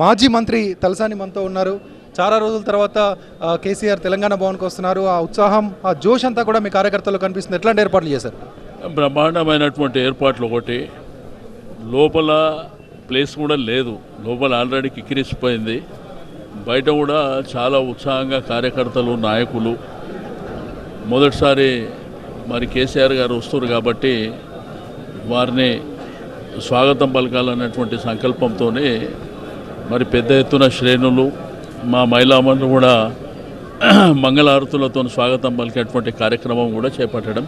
మాజీ మంత్రి తలసాని మనతో ఉన్నారు. చాలా రోజుల తర్వాత కేసీఆర్ తెలంగాణ భవన్కి వస్తున్నారు. ఆ ఉత్సాహం ఆ జోష్ అంతా కూడా మీ కార్యకర్తలు కనిపిస్తుంది. ఎట్లాంటి ఏర్పాట్లు చేశారు? బ్రహ్మాండమైనటువంటి ఏర్పాట్లు ఒకటి. లోపల ప్లేస్ కూడా లేదు. లోపల ఆల్రెడీ కిక్కిరిసిపోయింది. బయట కూడా చాలా ఉత్సాహంగా కార్యకర్తలు నాయకులు. మొదటిసారి మరి కేసీఆర్ గారు వస్తున్నారు కాబట్టి వారిని స్వాగతం పలకాలన్నటువంటి సంకల్పంతోనే మరి పెద్ద ఎత్తున శ్రేణులు మా మహిళామణులు కూడా మంగళారతులతో స్వాగతం పలికేటువంటి కార్యక్రమం కూడా చేపట్టడం.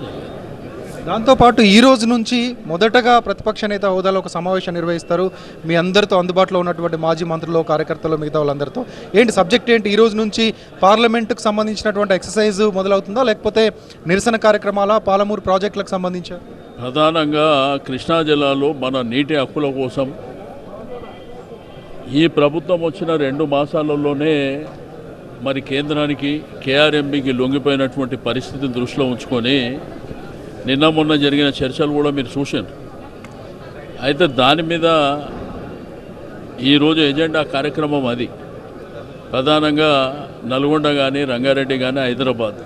దాంతోపాటు ఈ రోజు నుంచి మొదటగా ప్రతిపక్ష నేత హోదాలో ఒక సమావేశం నిర్వహిస్తారు. మీ అందరితో అందుబాటులో ఉన్నటువంటి మాజీ మంత్రులు కార్యకర్తలు మిగతా వాళ్ళందరితో. ఏంటి సబ్జెక్ట్ ఏంటి? ఈ రోజు నుంచి పార్లమెంటుకు సంబంధించినటువంటి ఎక్సర్సైజ్ మొదలవుతుందా? లేకపోతే నిరసన కార్యక్రమాల? పాలమూరు ప్రాజెక్టులకు సంబంధించా? ప్రధానంగా కృష్ణా జిల్లాలో మన నీటి హక్కుల కోసం ఈ ప్రభుత్వం వచ్చిన రెండు మాసాలలోనే మరి కేంద్రానికి కేఆర్ఎంబికి లొంగిపోయినటువంటి పరిస్థితిని దృష్టిలో ఉంచుకొని నిన్న మొన్న జరిగిన చర్చలు కూడా మీరు చూశారు. అయితే దాని మీద ఈరోజు ఎజెండా కార్యక్రమం అది. ప్రధానంగా నల్గొండ కానీ రంగారెడ్డి కానీ హైదరాబాద్.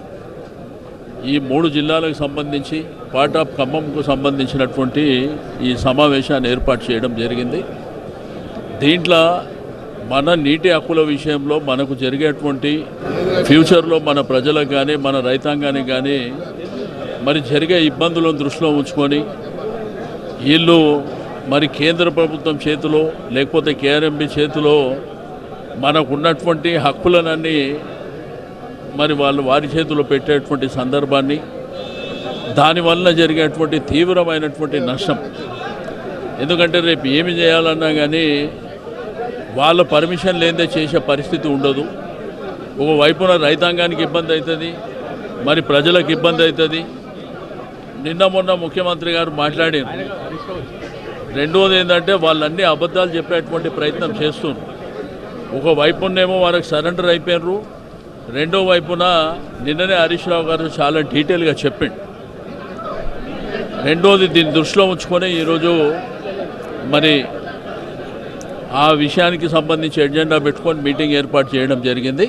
ఈ మూడు జిల్లాలకు సంబంధించి పార్ట్ ఆఫ్ ఖమ్మంకు సంబంధించినటువంటి ఈ సమావేశాన్ని ఏర్పాటు చేయడం జరిగింది. దీంట్లో మన నీటి హక్కుల విషయంలో మనకు జరిగేటువంటి ఫ్యూచర్లో మన ప్రజలకు కానీ మన రైతాంగానికి కానీ మరి జరిగే ఇబ్బందులను దృష్టిలో ఉంచుకొని వీళ్ళు మరి కేంద్ర ప్రభుత్వం చేతిలో లేకపోతే కేఆర్ఎంబి చేతిలో మనకు ఉన్నటువంటి హక్కులనన్నీ మరి వాళ్ళు వారి చేతిలో పెట్టేటువంటి సందర్భాన్ని దానివల్ల జరిగేటువంటి తీవ్రమైనటువంటి నష్టం. ఎందుకంటే రేపు ఏమి చేయాలన్నా కానీ వాళ్ళ పర్మిషన్ లేదే చేసే పరిస్థితి ఉండదు. ఒకవైపున రైతాంగానికి ఇబ్బంది అవుతుంది మరి ప్రజలకు ఇబ్బంది అవుతుంది. నిన్న మొన్న ముఖ్యమంత్రి గారు మాట్లాడారు. రెండవది ఏంటంటే వాళ్ళన్నీ అబద్ధాలు చెప్పేటువంటి ప్రయత్నం చేస్తున్నారు. ఒక వైపునేమో వాళ్ళకి సరెండర్ అయిపోయినారు. రెండో వైపున నిన్ననే హరీష్ రావు గారు చాలా డీటెయిల్గా చెప్పిండు. రెండోది దీన్ని దృష్టిలో ఉంచుకొని ఈరోజు మరి ఆ విషయానికి సంబంధించి ఎజెండా పెట్టుకొని మీటింగ్ ఏర్పాటు చేయడం జరిగింది.